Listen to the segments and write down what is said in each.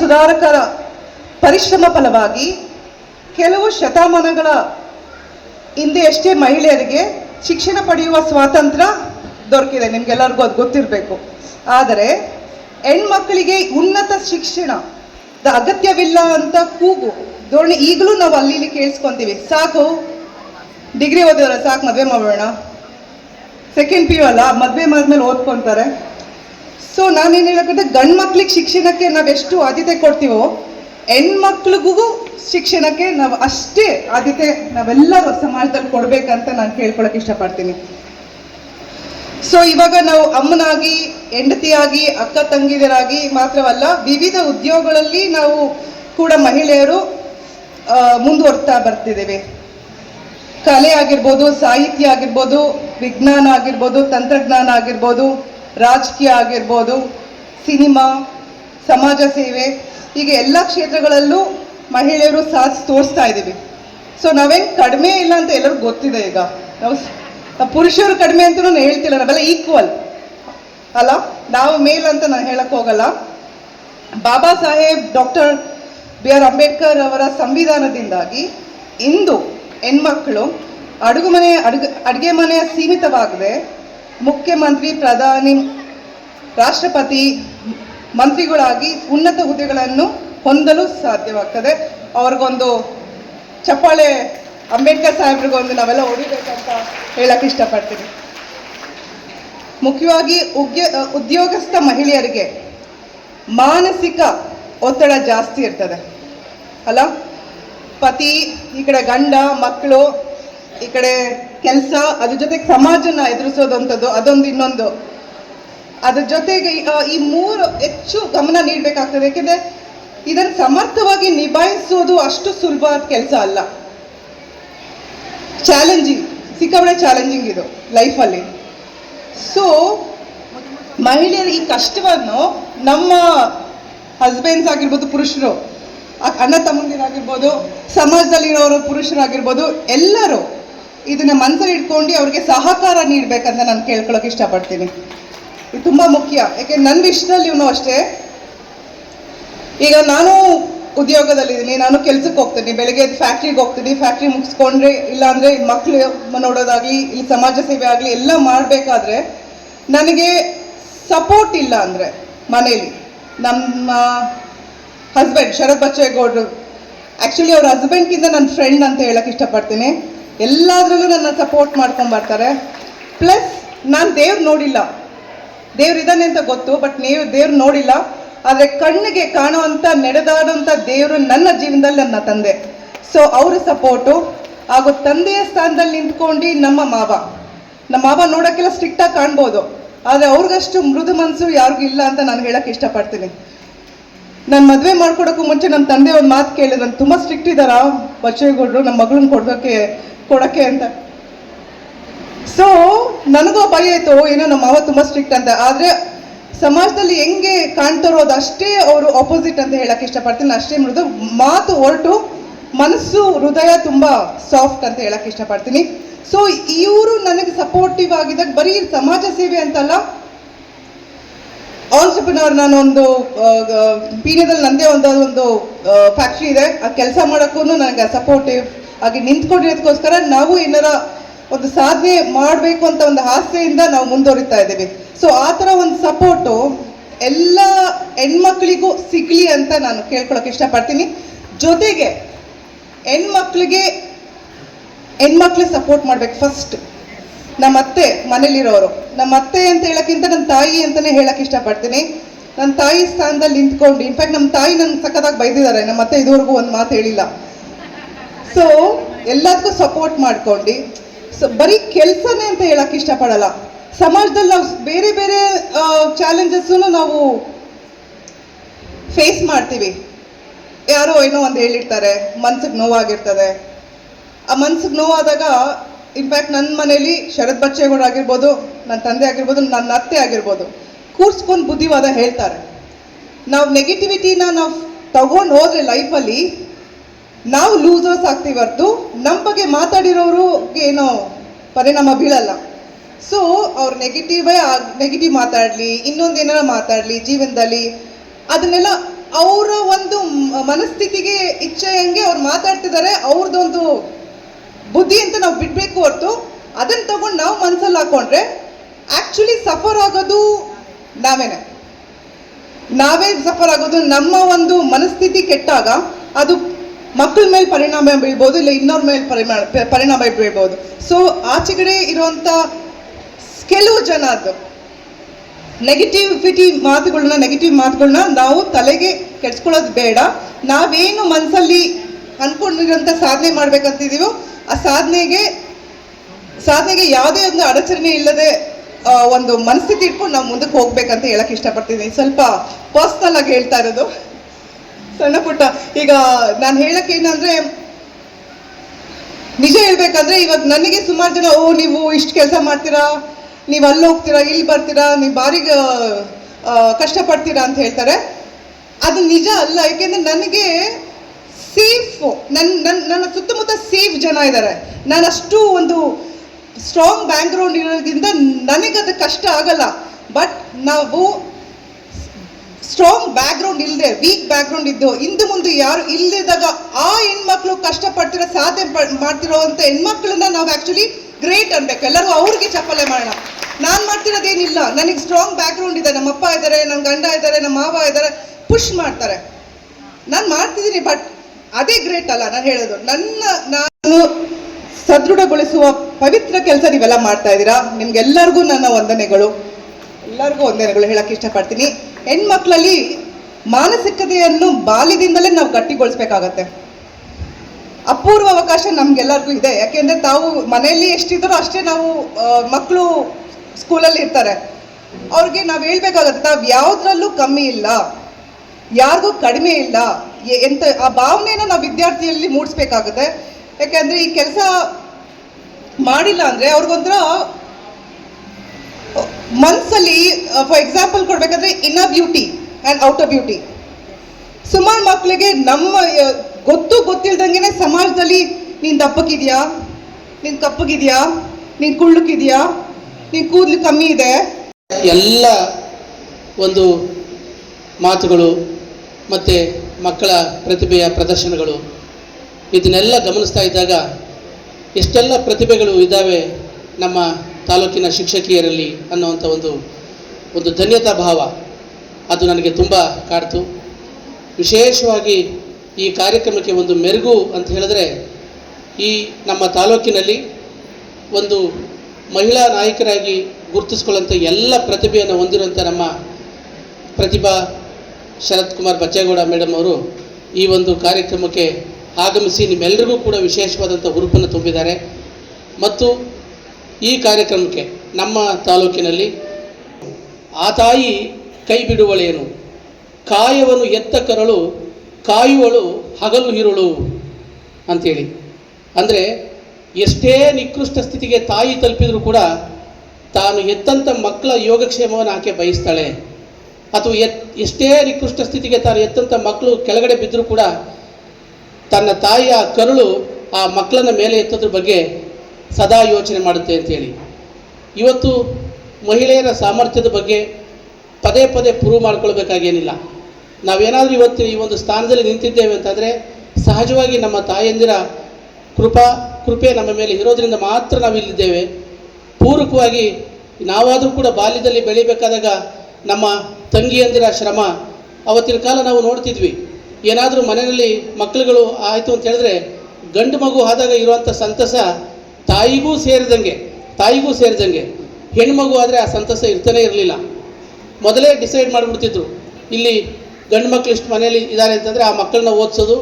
ಸುಧಾರಕರ ಪರಿಶ್ರಮ ಫಲವಾಗಿ ಕೆಲವು ಶತಮಾನಗಳ ಹಿಂದೆಯಷ್ಟೇ ಮಹಿಳೆಯರಿಗೆ ಶಿಕ್ಷಣ ಪಡೆಯುವ ಸ್ವಾತಂತ್ರ್ಯ ದೊರಕಿದೆ. ನಿಮ್ಗೆಲ್ಲರಿಗೂ ಅದು ಗೊತ್ತಿರಬೇಕು. ಆದರೆ ಹೆಣ್ಮಕ್ಕಳಿಗೆ ಉನ್ನತ ಶಿಕ್ಷಣದ ಅಗತ್ಯವಿಲ್ಲ ಅಂತ ಕೂಗು. ಧೋರಣೆ ಈಗಲೂ ನಾವು ಅಲ್ಲಿ ಇಲ್ಲಿ ಕೇಳಿಸ್ಕೊಂತೀವಿ. ಸಾಕು. ಡಿಗ್ರಿ ಓದಿದ್ರೆ ಸಾಕು. ಮದುವೆ ಮಾಡೋಣ ಸೆಕೆಂಡ್ ಪಿ ಯು ಅಲ್ಲ. ಮದುವೆ ಮಾಡಿದ್ಮೇಲೆ ಓದ್ಕೊಂತಾರೆ. ಸೊ ನಾನೇನು ಹೇಳಬೇಕಂದ್ರೆ ಗಂಡು ಮಕ್ಳಿಗೆ ಶಿಕ್ಷಣಕ್ಕೆ ನಾವೆಷ್ಟು ಆದ್ಯತೆ ಕೊಡ್ತೀವೋ ಹೆಣ್ಮಕ್ಳಿಗೂ ಶಿಕ್ಷಣಕ್ಕೆ ನಾವು ಅಷ್ಟೇ ಆದ್ಯತೆ ನಾವೆಲ್ಲರೂ ಸಮಾಜದಲ್ಲಿ ಕೊಡಬೇಕಂತ ನಾನು ಕೇಳ್ಕೊಳಕ್ ಇಷ್ಟಪಡ್ತೀನಿ. ಸೊ ಇವಾಗ ನಾವು ಅಮ್ಮನಾಗಿ, ಹೆಂಡತಿಯಾಗಿ, ಅಕ್ಕ ತಂಗಿದರಾಗಿ ಮಾತ್ರವಲ್ಲ, ವಿವಿಧ ಉದ್ಯೋಗಗಳಲ್ಲಿ ನಾವು ಕೂಡ ಮಹಿಳೆಯರು ಮುಂದುವರ್ತಾ ಬರ್ತಿದ್ದೇವೆ. ಕಲೆ ಆಗಿರ್ಬೋದು, ಸಾಹಿತ್ಯ ಆಗಿರ್ಬೋದು, ವಿಜ್ಞಾನ ಆಗಿರ್ಬೋದು, ತಂತ್ರಜ್ಞಾನ ಆಗಿರ್ಬೋದು ರಾಜಕೀಯ ಆಗಿರ್ಬೋದು, ಸಿನಿಮಾ, ಸಮಾಜ ಸೇವೆ ಹೀಗೆ ಎಲ್ಲ ಕ್ಷೇತ್ರಗಳಲ್ಲೂ ಮಹಿಳೆಯರು ಸಾಥ್ ತೋರಿಸ್ತಾ ಇದ್ದೀವಿ. ಸೊ ನಾವೇನು ಕಡಿಮೆ ಇಲ್ಲ ಅಂತ ಎಲ್ಲರಿಗೂ ಗೊತ್ತಿದೆ ಈಗ. ನಾವು ಪುರುಷರು ಕಡಿಮೆ ಅಂತ ನಾನು ಹೇಳ್ತಿಲ್ಲ, ನಾವೆಲ್ಲ ಈಕ್ವಲ್ ಅಲ್ಲ? ನಾವು ಮೇಲ್ ಅಂತ ನಾನು ಹೇಳಕ್ಕೆ ಹೋಗಲ್ಲ. Baba Saheb doctor B R Ambedkar ಅವರ ಸಂವಿಧಾನದಿಂದಾಗಿ ಇಂದು ಹೆಣ್ಮಕ್ಕಳು ಅಡುಗೆ ಮನೆ, ಅಡುಗೆ ಅಡುಗೆ ಮನೆಯ ಸೀಮಿತವಾಗದೆ. ಮುಖ್ಯಮಂತ್ರಿ, ಪ್ರಧಾನಿ, ರಾಷ್ಟ್ರಪತಿ, ಮಂತ್ರಿಗಳಾಗಿ ಉನ್ನತ ಹುದ್ದೆಗಳನ್ನು ಹೊಂದಲು ಸಾಧ್ಯವಾಗ್ತದೆ. ಅವ್ರಿಗೊಂದು ಚಪ್ಪಾಳೆ, ಅಂಬೇಡ್ಕರ್ ಸಾಹೇಬ್ರಿಗೊಂದು ನಾವೆಲ್ಲ ಹೊಡಿಬೇಕಂತ ಹೇಳಕ್ಕೆ ಇಷ್ಟಪಡ್ತೀನಿ. ಮುಖ್ಯವಾಗಿ ಉದ್ಯ ಉದ್ಯೋಗಸ್ಥ ಮಹಿಳೆಯರಿಗೆ ಮಾನಸಿಕ ಒತ್ತಡ ಜಾಸ್ತಿ ಇರ್ತದೆ. ಅಲ್ಲ? ಪತಿ, ಈ ಕಡೆ ಗಂಡ, ಮಕ್ಕಳು ಈ ಕಡೆ ಕೆಲಸ, ಅದ್ರ ಜೊತೆಗೆ ಸಮಾಜನ ಎದುರಿಸೋದಂಥದ್ದು, ಅದೊಂದು ಇನ್ನೊಂದು. ಅದ್ರ ಜೊತೆಗೆ ಈ- ಮೂರು ಹೆಚ್ಚು ಗಮನ ನೀಡಬೇಕಾಗ್ತದೆ. ಯಾಕೆಂದ್ರೆ ಇದನ್ನು ಸಮರ್ಥವಾಗಿ ನಿಭಾಯಿಸೋದು ಅಷ್ಟು ಸುಲಭವಾದ ಕೆಲಸ ಅಲ್ಲ. ಚಾಲೆಂಜಿಂಗ್ ಸಿಕ್ಕಾಬಳೆ ಚಾಲೆಂಜಿಂಗ್ ಇದು ಲೈಫಲ್ಲಿ. ಸೊ ಮಹಿಳೆಯರು ಈ ಕಷ್ಟವನ್ನು ನಮ್ಮ ಹಸ್ಬೆಂಡ್ಸ್ ಆಗಿರ್ಬೋದು, ಪುರುಷರು ಅಣ್ಣ ತಮ್ಮಂದಿರಾಗಿರ್ಬೋದು, ಸಮಾಜದಲ್ಲಿರೋರು ಪುರುಷರಾಗಿರ್ಬೋದು, ಎಲ್ಲರೂ ಇದನ್ನ ಮನಸ್ಸಲ್ಲಿ ಇಟ್ಕೊಂಡು ಅವ್ರಿಗೆ ಸಹಕಾರ ನೀಡಬೇಕಂತ ನಾನು ಕೇಳ್ಕೊಳ್ಳೋಕೆ ಇಷ್ಟಪಡ್ತೀನಿ. ಇದು ತುಂಬ ಮುಖ್ಯ. ಯಾಕೆ ನನ್ನ ವಿಷಯದಲ್ಲಿ ಇವನು ಅಷ್ಟೇ. ಈಗ ನಾನು ಉದ್ಯೋಗದಲ್ಲಿದ್ದೀನಿ, ನಾನು ಕೆಲ್ಸಕ್ಕೆ ಹೋಗ್ತೀನಿ, ಬೆಳಗ್ಗೆ ಫ್ಯಾಕ್ಟ್ರಿಗೆ ಹೋಗ್ತೀನಿ ಫ್ಯಾಕ್ಟ್ರಿ ಮುಗಿಸ್ಕೊಂಡ್ರೆ ಇಲ್ಲಾಂದ್ರೆ ಮಕ್ಕಳು ನೋಡೋದಾಗ್ಲಿ, ಇಲ್ಲಿ ಸಮಾಜ ಸೇವೆ ಆಗಲಿ ಎಲ್ಲ ಮಾಡಬೇಕಾದ್ರೆ ನನಗೆ ಸಪೋರ್ಟ್ ಇಲ್ಲ ಅಂದರೆ ಮನೇಲಿ. ನಮ್ಮ ಹಸ್ಬೆಂಡ್ ಶರತ್ ಬಚ್ಚೇಗೌಡರು. ಆ್ಯಕ್ಚುಲಿ ಅವ್ರ ಹಸ್ಬೆಂಡ್ಗಿಂತ ನನ್ನ ಫ್ರೆಂಡ್ ಅಂತ ಹೇಳಕ್ಕೆ ಇಷ್ಟಪಡ್ತೀನಿ. ಎಲ್ಲದರಲ್ಲೂ ನನ್ನ ಸಪೋರ್ಟ್ ಮಾಡ್ಕೊಂಡು ಬರ್ತಾರೆ. ಪ್ಲಸ್ ನಾನು ದೇವ್ರು ನೋಡಿಲ್ಲ. ದೇವ್ರು ಇದ್ದಾನೆ ಅಂತ ಗೊತ್ತು ಬಟ್ ನೀವು ದೇವ್ರು ನೋಡಿಲ್ಲ. ಆದರೆ ಕಣ್ಣಿಗೆ ಕಾಣುವಂಥ ನಡೆದಾಡುವಂಥ ದೇವರು ನನ್ನ ಜೀವನದಲ್ಲಿ ನನ್ನ ತಂದೆ. ಸೊ ಅವರ ಸಪೋರ್ಟು ಹಾಗೂ ತಂದೆಯ ಸ್ಥಾನದಲ್ಲಿ ನಿಂತ್ಕೊಂಡು ನಮ್ಮ ಮಾವ. ನಮ್ಮ ಮಾವ ನೋಡೋಕ್ಕೆಲ್ಲ ಸ್ಟ್ರಿಕ್ಟಾಗಿ ಕಾಣ್ಬೋದು. ಆದರೆ ಅವ್ರಿಗಷ್ಟು ಮೃದು ಮನಸ್ಸು ಯಾರಿಗೂ ಇಲ್ಲ ಅಂತ ನಾನು ಹೇಳಕ್ಕೆ ಇಷ್ಟಪಡ್ತೀನಿ. ನಾನು ಮದುವೆ ಮಾಡ್ಕೊಡೋಕ್ಕೂ ಮುಂಚೆ ನನ್ನ ತಂದೆ ಒಂದು ಮಾತು ಕೇಳಿದ್ರು. ನಾನು ತುಂಬ ಸ್ಟ್ರಿಕ್ಟ್ ಇದ್ದಾರಾ? ಬಚ್ಚೇಗೌಡರು ನಮ್ಮ ಮಗಳನ್ನ ಕೊಡೋಕ್ಕೆ ಕೊಡೋಕ್ಕೆ ಅಂತ. ಸೊ ನನಗೂ ಭಯ ಆಯ್ತು ಏನೋ ನಮ್ಮ ಮಾವ ತುಂಬ ಸ್ಟ್ರಿಕ್ಟ್ ಅಂತ. ಆದರೆ, ಸಮಾಜದಲ್ಲಿ ಹೆಂಗೆ ಕಾಣ್ತಾರೋ ಅದು ಅಷ್ಟೇ ಅವರು ಆಪೋಸಿಟ್ ಅಂತ ಹೇಳಕ್ಕೆ ಇಷ್ಟಪಡ್ತೀನಿ. ಅಷ್ಟೇ ಮೃದು ಮಾತು ಹೊರಟು, ಮನಸ್ಸು, ಹೃದಯ ತುಂಬ ಸಾಫ್ಟ್ ಅಂತ ಹೇಳಕ್ಕೆ ಇಷ್ಟಪಡ್ತೀನಿ. ಸೊ ಇವರು ನನಗೆ ಸಪೋರ್ಟಿವ್ ಆಗಿದ್ದಾಗ ಬರೀ ಸಮಾಜ ಸೇವೆ ಅಂತಲ್ಲ ನಾನು ಒಂದು ಪೀಣ್ಯದಲ್ಲಿ ನಂದೇ ಒಂದು ಒಂದು ಫ್ಯಾಕ್ಟ್ರಿ ಇದೆ. ಆ ಕೆಲಸ ಮಾಡೋಕ್ಕೂ ನನಗೆ ಸಪೋರ್ಟಿವ್ ಆಗಿ ನಿಂತ್ಕೊಂಡಿರೋದಕ್ಕೋಸ್ಕರ ನಾವು ಏನಾರ ಒಂದು ಸಾಧನೆ ಮಾಡಬೇಕು ಅಂತ ಒಂದು ಆಸೆಯಿಂದ ನಾವು ಮುಂದುವರಿತಾ ಇದ್ದೀವಿ. ಸೊ ಆ ಥರ ಒಂದು ಸಪೋರ್ಟು ಎಲ್ಲ ಹೆಣ್ಮಕ್ಳಿಗೂ ಸಿಗಲಿ ಅಂತ ನಾನು ಕೇಳ್ಕೊಳಕ್ಕೆ ಇಷ್ಟಪಡ್ತೀನಿ. ಜೊತೆಗೆ ಹೆಣ್ಮಕ್ಳಿಗೆ ಹೆಣ್ಮಕ್ಳು ಸಪೋರ್ಟ್ ಮಾಡ್ಬೇಕು ಫಸ್ಟ್ ನಮ್ಮ ಅತ್ತೆ ಮನೇಲಿರೋರು. ನಮ್ಮ ಅತ್ತೆ ಅಂತ ಹೇಳಕ್ಕಿಂತ ನನ್ನ ತಾಯಿ ಅಂತಲೇ ಹೇಳಕ್ಕೆ ಇಷ್ಟಪಡ್ತೀನಿ. ನನ್ನ ತಾಯಿ ಸ್ಥಾನದಲ್ಲಿ ನಿಂತ್ಕೊಂಡು ಇನ್ಫ್ಯಾಕ್ಟ್ ನಮ್ಮ ತಾಯಿ ನನ್ನ ಸಖತ್ತಾಗಿ ಬೈದಿದ್ದಾರೆ. ನಮ್ಮ ಅತ್ತೆ ಇದುವರೆಗೂ ಒಂದು ಮಾತು ಹೇಳಿಲ್ಲ. ಸೊ ಎಲ್ಲದಕ್ಕೂ ಸಪೋರ್ಟ್ ಮಾಡ್ಕೊಂಡು, ಸೊ, ಬರೀ ಕೆಲಸನೇ ಅಂತ ಹೇಳಕ್ಕೆ ಇಷ್ಟಪಡಲ್ಲ. ಸಮಾಜದಲ್ಲಿ ನಾವು ಬೇರೆ ಬೇರೆ ಚಾಲೆಂಜಸ್ಸನ್ನು ನಾವು ಫೇಸ್ ಮಾಡ್ತೀವಿ. ಯಾರೋ ಏನೋ ಒಂದು ಹೇಳಿರ್ತಾರೆ, ಮನ್ಸಿಗೆ ನೋವಾಗಿರ್ತದೆ. ಆ ಮನ್ಸಿಗೆ ನೋವಾದಾಗ ಇನ್ಫ್ಯಾಕ್ಟ್ ನನ್ನ ಮನೇಲಿ ಶರತ್ ಬಚ್ಚೇಗೌಡ ಆಗಿರ್ಬೋದು ನನ್ನ ತಂದೆ ಆಗಿರ್ಬೋದು ನನ್ನ ಅತ್ತೆ ಆಗಿರ್ಬೋದು, ಕೂರ್ಸ್ಕೊಂಡು ಬುದ್ಧಿವಾದ ಹೇಳ್ತಾರೆ. ನಾವು ನೆಗೆಟಿವಿಟಿನ ನಾವು ತಗೊಂಡು ಹೋದರೆ ಲೈಫಲ್ಲಿ ನಾವು ಲೂಸರ್ಸ್ ಆಗ್ತೀವಿ ಹೊರತು. ನಮ್ಮ ಬಗ್ಗೆ ಮಾತಾಡಿರೋರಿಗೆ ಏನೋ ಪರಿಣಾಮ ಬೀಳಲ್ಲ. ಸೊ ಅವ್ರು ನೆಗೆಟಿವೇ ನೆಗೆಟಿವ್ ಮಾತಾಡಲಿ, ಇನ್ನೊಂದು ಏನಾರ ಮಾತಾಡಲಿ ಜೀವನದಲ್ಲಿ, ಅದನ್ನೆಲ್ಲ ಅವರ ಒಂದು ಮನಸ್ಥಿತಿಗೆ ಇಚ್ಛೆ ಹೆಂಗೆ ಅವ್ರು ಮಾತಾಡ್ತಿದ್ದಾರೆ ಅವ್ರದ್ದೊಂದು ಬುದ್ಧಿ ಅಂತ ನಾವು ಬಿಡಬೇಕು ಹೊರತು. ಅದನ್ನು ತಗೊಂಡು ನಾವು ಮನಸ್ಸಲ್ಲಿ ಹಾಕೊಂಡ್ರೆ ಆ್ಯಕ್ಚುಲಿ ಸಫರ್ ಆಗೋದು ನಾವೇನೆ. ನಾವೇ ಸಫರ್ ಆಗೋದು ನಮ್ಮ ಒಂದು ಮನಸ್ಥಿತಿ ಕೆಟ್ಟಾಗ, ಅದು ಮಕ್ಕಳ ಮೇಲೆ ಪರಿಣಾಮ ಬೀಳ್ಬೋದು, ಇಲ್ಲ ಇನ್ನೊರ ಮೇಲೆ ಪರಿಮಾಣ ಪರಿಣಾಮ ಬೀಳ್ಬೋದು. ಸೊ ಆಚೆಗಡೆ ಇರುವಂತ ಕೆಲವು ಜನ ಅದು ನೆಗೆಟಿವಿಟಿ ಮಾತುಗಳನ್ನ ನೆಗೆಟಿವ್ ಮಾತುಗಳನ್ನ ನಾವು ತಲೆಗೆ ಕೆಡ್ಸ್ಕೊಳ್ಳೋದು ಬೇಡ. ನಾವೇನು ಮನಸ್ಸಲ್ಲಿ ಅಂದ್ಕೊಂಡಿರೋಂಥ ಸಾಧನೆ ಮಾಡ್ಬೇಕಂತಿದೀವೋ, ಆ ಸಾಧನೆಗೆ ಸಾಧನೆಗೆ ಯಾವುದೇ ಒಂದು ಅಡಚಣೆ ಇಲ್ಲದೆ ಒಂದು ಮನಸ್ಥಿತಿ ಇಟ್ಕೊಂಡು ನಾವು ಮುಂದಕ್ಕೆ ಹೋಗ್ಬೇಕಂತ ಹೇಳಕ್ ಇಷ್ಟಪಡ್ತೀನಿ ಸ್ವಲ್ಪ ಪರ್ಸ್ನಲ್ ಆಗಿ ಹೇಳ್ತಾ ಇರೋದು. ಸಣ್ಣ ಪುಟ್ಟ. ಈಗ ನಾನು ಹೇಳಕ್ಕೆ ಏನಂದ್ರೆ, ನಿಜ ಹೇಳ್ಬೇಕಂದ್ರೆ ಇವಾಗ ನನಗೆ ಸುಮಾರು ಜನ, ಓ, ನೀವು ಇಷ್ಟು ಕೆಲಸ ಮಾಡ್ತೀರಾ? ನೀವು ಅಲ್ಲಿ ಹೋಗ್ತೀರಾ? ಇಲ್ಲಿ ಬರ್ತೀರಾ? ನೀವು ಬಾರಿ ಕಷ್ಟಪಡ್ತೀರಾ ಅಂತ ಹೇಳ್ತಾರೆ. ಅದು ನಿಜ ಅಲ್ಲ ಯಾಕೆಂದ್ರೆ ನನಗೆ ಸೇಫ್ ನನ್ನ ನನ್ನ ನನ್ನ ಸುತ್ತಮುತ್ತ ಸೇಫ್ ಜನ ಇದ್ದಾರೆ ನಾನು ಅಷ್ಟು ಒಂದು ಸ್ಟ್ರಾಂಗ್ ಬ್ಯಾಕ್ಗ್ರೌಂಡ್ ಇರೋದ್ರಿಂದ ನನಗದು ಕಷ್ಟ ಆಗಲ್ಲ. ಬಟ್ ನಾವು ಸ್ಟ್ರಾಂಗ್ ಬ್ಯಾಕ್ಗ್ರೌಂಡ್ ಇಲ್ಲದೆ ವೀಕ್ ಬ್ಯಾಕ್ಗ್ರೌಂಡ್ ಇದ್ದು ಹಿಂದೆ ಮುಂದೆ ಯಾರು ಇಲ್ಲದಾಗ ಆ ಹೆಣ್ಮಕ್ಳು ಕಷ್ಟಪಡ್ತಿರೋ ಸಾಧನೆ ಮಾಡ್ತಿರೋವಂಥ ಹೆಣ್ಮಕ್ಳನ್ನ ನಾವು ಆಕ್ಚುಲಿ ಗ್ರೇಟ್ ಅನ್ಬೇಕು. ಎಲ್ಲರೂ ಅವ್ರಿಗೆ ಚಪ್ಪಲೆ ಮಾಡೋಣ. ನಾನು ಮಾಡ್ತಿರೋದೇನಿಲ್ಲ. ನನಗೆ ಸ್ಟ್ರಾಂಗ್ ಬ್ಯಾಕ್ಗ್ರೌಂಡ್ ಇದೆ. ನಮ್ಮ ಅಪ್ಪ ಇದ್ದಾರೆ ನಮ್ಮ ಗಂಡ ಇದ್ದಾರೆ ನಮ್ಮ ಮಾವ ಇದ್ದಾರೆ ಪುಷ್ ಮಾಡ್ತಾರೆ. ನಾನು ಮಾಡ್ತಿದ್ದೀನಿ ಬಟ್ ಅದೇ ಗ್ರೇಟ್ ಅಲ್ಲ ನಾನು ಹೇಳೋದು. ನನ್ನ, ನಾನು ಸದೃಢಗೊಳಿಸುವ ಪವಿತ್ರ ಕೆಲಸ ನೀವೆಲ್ಲ ಮಾಡ್ತಾ ಇದ್ದೀರಾ? ನಿಮ್ಗೆಲ್ಲರಿಗೂ ನನ್ನ ವಂದನೆಗಳು. ಎಲ್ಲರಿಗೂ ವಂದನೆಗಳು ಹೇಳಕ್ಕೆ ಇಷ್ಟಪಡ್ತೀನಿ. ಹೆಣ್ಮಕ್ಳಲ್ಲಿ ಮಾನಸಿಕತೆಯನ್ನು ಬಾಲ್ಯದಿಂದಲೇ ನಾವು ಗಟ್ಟಿಗೊಳಿಸ್ಬೇಕಾಗತ್ತೆ. ಅಪೂರ್ವ ಅವಕಾಶ ನಮ್ಗೆಲ್ಲರಿಗೂ ಇದೆ. ಯಾಕೆಂದ್ರೆ ತಾವು ಮನೆಯಲ್ಲಿ ಎಷ್ಟಿದ್ದಾರೋ ಅಷ್ಟೇ ನಾವು ಮಕ್ಕಳು ಸ್ಕೂಲಲ್ಲಿ ಇರ್ತಾರೆ. ಅವ್ರಿಗೆ ನಾವು ಹೇಳ್ಬೇಕಾಗತ್ತೆ, ತಾವು ಯಾವುದ್ರಲ್ಲೂ ಕಮ್ಮಿ ಇಲ್ಲ, ಯಾರಿಗೂ ಕಡಿಮೆ ಇಲ್ಲ ಎಂತ, ಆ ಭಾವನೆಯನ್ನು ನಾವು ವಿದ್ಯಾರ್ಥಿಯಲ್ಲಿ ಮೂಡಿಸ್ಬೇಕಾಗುತ್ತೆ. ಯಾಕೆಂದ್ರೆ ಈ ಕೆಲಸ ಮಾಡಿಲ್ಲ ಅಂದ್ರೆ ಅವ್ರಿಗೊಂಥರ ಮನ್ಸಲ್ಲಿ ಫಾರ್ ಎಕ್ಸಾಂಪಲ್ ಕೊಡ್ಬೇಕಂದ್ರೆ uh beauty and outer beauty ಸುಮಾರು ಮಕ್ಕಳಿಗೆ ನಮ್ಮ ಗೊತ್ತು ಗೊತ್ತಿಲ್ದಂಗೆ ಸಮಾಜದಲ್ಲಿ ನೀನ್ ದಪ್ಪಕ್ಕಿದೆಯಾ ನೀನ್ ಕಪ್ಪಗಿದೆಯಾ? ನೀನು ಕುಳ್ಳಕ್ಕಿದ್ಯಾ ನೀನ್ ಕೂದಲು ಕಮ್ಮಿ ಇದೆ? ಎಲ್ಲ ಒಂದು ಮಾತುಗಳು ಮತ್ತು ಮಕ್ಕಳ ಪ್ರತಿಭೆಯ ಪ್ರದರ್ಶನಗಳು. ಇದನ್ನೆಲ್ಲ ಗಮನಿಸ್ತಾ ಇದ್ದಾಗ ಎಷ್ಟೆಲ್ಲ ಪ್ರತಿಭೆಗಳು ಇದ್ದಾವೆ ನಮ್ಮ ತಾಲೂಕಿನ ಶಿಕ್ಷಕಿಯರಲ್ಲಿ ಅನ್ನುವಂಥ ಒಂದು ಒಂದು ಧನ್ಯತಾ ಭಾವ ಅದು ನನಗೆ ತುಂಬ ಕಾಡ್ತು. ವಿಶೇಷವಾಗಿ ಈ ಕಾರ್ಯಕ್ರಮಕ್ಕೆ ಒಂದು ಮೆರುಗು ಅಂತ ಹೇಳಿದ್ರೆ ಈ ನಮ್ಮ ತಾಲೂಕಿನಲ್ಲಿ ಒಂದು ಮಹಿಳಾ ನಾಯಕರಾಗಿ ಗುರುತಿಸ್ಕೊಳ್ಳುವಂಥ ಎಲ್ಲ ಪ್ರತಿಭೆಯನ್ನು ಹೊಂದಿರುವಂಥ ನಮ್ಮ ಪ್ರತಿಭಾ ಶರತ್ ಕುಮಾರ್ ಬಚ್ಚೇಗೌಡ ಮೇಡಮ್ ಅವರು ಈ ಒಂದು ಕಾರ್ಯಕ್ರಮಕ್ಕೆ ಆಗಮಿಸಿ ನಿಮ್ಮೆಲ್ಲರಿಗೂ ಕೂಡ ವಿಶೇಷವಾದಂಥ ಹುರುಪನ್ನು ತುಂಬಿದ್ದಾರೆ. ಮತ್ತು ಈ ಕಾರ್ಯಕ್ರಮಕ್ಕೆ ನಮ್ಮ ತಾಲೂಕಿನಲ್ಲಿ ಆ ತಾಯಿ ಕೈ ಬಿಡುವಳೇನು? ಕಾಯವನ್ನು ಎತ್ತ ಕರಳು, ಕಾಯುವಳು ಹಗಲು ಹಿರುಳು ಅಂತೇಳಿ. ಅಂದರೆ ಎಷ್ಟೇ ನಿಕೃಷ್ಟ ಸ್ಥಿತಿಗೆ ತಾಯಿ ತಲುಪಿದರೂ ಕೂಡ ತಾನು ಎತ್ತಂಥ ಮಕ್ಕಳ ಯೋಗಕ್ಷೇಮವನ್ನು ಆಕೆ ಬಯಸ್ತಾಳೆ. ಅಥವಾ ಎತ್, ಎಷ್ಟೇ ನಿಕೃಷ್ಟ ಸ್ಥಿತಿಗೆ ತಾನು ಎತ್ತಂಥ ಮಕ್ಕಳು ಕೆಳಗಡೆ ಬಿದ್ದರೂ ಕೂಡ ತನ್ನ ತಾಯಿಯ ಕರುಳು ಆ ಮಕ್ಕಳನ್ನ ಮೇಲೆ ಎತ್ತದ್ರ ಬಗ್ಗೆ ಸದಾ ಯೋಚನೆ ಮಾಡುತ್ತೆ ಅಂತೇಳಿ ಇವತ್ತು ಮಹಿಳೆಯರ ಸಾಮರ್ಥ್ಯದ ಬಗ್ಗೆ ಪದೇ ಪದೇ ಪ್ರೂವ್ ಮಾಡ್ಕೊಳ್ಬೇಕಾಗೇನಿಲ್ಲ. ನಾವೇನಾದರೂ ಇವತ್ತು ಈ ಒಂದು ಸ್ಥಾನದಲ್ಲಿ ನಿಂತಿದ್ದೇವೆ ಅಂತಂದರೆ ಸಹಜವಾಗಿ ನಮ್ಮ ತಾಯಂದಿರ ಕೃಪಾ, ಕೃಪೆ ನಮ್ಮ ಮೇಲೆ ಇರೋದರಿಂದ ಮಾತ್ರ ನಾವು ಇಲ್ಲಿದ್ದೇವೆ ಪೂರಕವಾಗಿ ನಾವಾದರೂ ಕೂಡ ಬಾಲ್ಯದಲ್ಲಿ ಬೆಳಿಬೇಕಾದಾಗ ನಮ್ಮ ತಂಗಿಯಂದಿರ ಶ್ರಮ ಅವತ್ತಿನ ಕಾಲ ನಾವು ನೋಡ್ತಿದ್ವಿ. ಏನಾದರೂ ಮನೆಯಲ್ಲಿ ಮಕ್ಕಳುಗಳು ಆಯಿತು ಅಂತ ಹೇಳಿದ್ರೆ ಗಂಡು ಮಗು ಆದಾಗ ಇರುವಂಥ ಸಂತಸ ತಾಯಿಗೂ ಸೇರಿದಂಗೆ ತಾಯಿಗೂ ಸೇರಿದಂಗೆ, ಹೆಣ್ಮಗು ಆದರೆ ಆ ಸಂತಸ ಇರ್ತಾನೆ ಇರಲಿಲ್ಲ. ಮೊದಲೇ ಡಿಸೈಡ್ ಮಾಡಿಬಿಡ್ತಿದ್ರು, ಇಲ್ಲಿ ಗಂಡು ಮಕ್ಕಳು ಇಷ್ಟು ಮನೇಲಿ ಇದ್ದಾರೆ ಅಂತಂದರೆ ಆ ಮಕ್ಕಳನ್ನ ಓದಿಸೋದು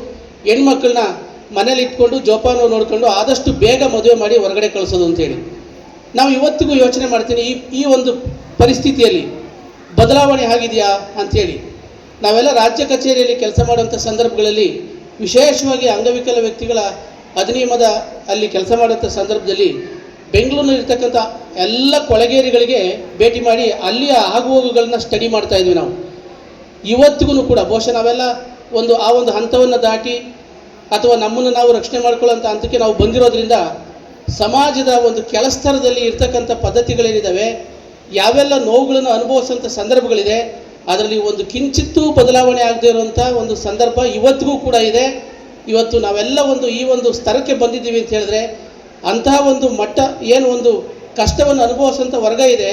ಹೆಣ್ಮಕ್ಳನ್ನ ಮನೇಲಿ ಇಟ್ಕೊಂಡು ಜೋಪಾನ ನೋಡಿಕೊಂಡು ಆದಷ್ಟು ಬೇಗ ಮದುವೆ ಮಾಡಿ ಹೊರಗಡೆ ಕಳಿಸೋದು ಅಂತೇಳಿ ನಾವು ಇವತ್ತಿಗೂ ಯೋಚನೆ ಮಾಡ್ತೀನಿ, ಈ ಈ ಒಂದು ಪರಿಸ್ಥಿತಿಯಲ್ಲಿ ಬದಲಾವಣೆ ಆಗಿದೆಯಾ ಅಂಥೇಳಿ ನಾವೆಲ್ಲ ರಾಜ್ಯ ಕಚೇರಿಯಲ್ಲಿ ಕೆಲಸ ಮಾಡುವಂಥ ಸಂದರ್ಭಗಳಲ್ಲಿ ವಿಶೇಷವಾಗಿ ಅಂಗವಿಕಲ ವ್ಯಕ್ತಿಗಳ ಅಧಿನಿಯಮದ ಅಲ್ಲಿ ಕೆಲಸ ಮಾಡುವಂಥ ಸಂದರ್ಭದಲ್ಲಿ ಬೆಂಗಳೂರಿನಲ್ಲಿರ್ತಕ್ಕಂಥ ಎಲ್ಲ ಕೊಳಗೇರಿಗಳಿಗೆ ಭೇಟಿ ಮಾಡಿ ಅಲ್ಲಿಯ ಆಗುಹೋಗುಗಳನ್ನ ಸ್ಟಡಿ ಮಾಡ್ತಾ ಇದ್ವಿ ನಾವು. ಇವತ್ತಿಗೂ ಕೂಡ, ಬಹುಶಃ ನಾವೆಲ್ಲ ಒಂದು ಆ ಒಂದು ಹಂತವನ್ನು ದಾಟಿ ಅಥವಾ ನಮ್ಮನ್ನು ನಾವು ರಕ್ಷಣೆ ಮಾಡ್ಕೊಳ್ಳೋಂಥ ಹಂತಕ್ಕೆ ನಾವು ಬಂದಿರೋದ್ರಿಂದ ಸಮಾಜದ ಒಂದು ಕೆಳಸ್ತರದಲ್ಲಿ ಇರ್ತಕ್ಕಂಥ ಪದ್ಧತಿಗಳೇನಿದ್ದಾವೆ ಯಾವೆಲ್ಲ ನೋವುಗಳನ್ನು ಅನುಭವಿಸುವಂಥ ಸಂದರ್ಭಗಳಿದೆ, ಅದರಲ್ಲಿ ಒಂದು ಕಿಂಚಿತ್ತೂ ಬದಲಾವಣೆ ಆಗದೇ ಇರುವಂಥ ಒಂದು ಸಂದರ್ಭ ಇವತ್ತಿಗೂ ಕೂಡ ಇದೆ. ಇವತ್ತು ನಾವೆಲ್ಲ ಒಂದು ಈ ಒಂದು ಸ್ತರಕ್ಕೆ ಬಂದಿದ್ದೀವಿ ಅಂತ ಹೇಳಿದ್ರೆ ಅಂತಹ ಒಂದು ಮಟ್ಟ, ಏನು ಒಂದು ಕಷ್ಟವನ್ನು ಅನುಭವಿಸುವಂಥ ವರ್ಗ ಇದೆ,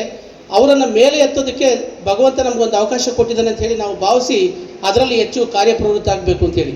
ಅವರನ್ನು ಮೇಲೆ ಎತ್ತೋದಕ್ಕೆ ಭಗವಂತ ನಮಗೊಂದು ಅವಕಾಶ ಕೊಟ್ಟಿದ್ದಾನೆ ಅಂತ ಹೇಳಿ ನಾವು ಭಾವಿಸಿ ಅದರಲ್ಲಿ ಹೆಚ್ಚು ಕಾರ್ಯಪ್ರವೃತ್ತ ಆಗಬೇಕು ಅಂತೇಳಿ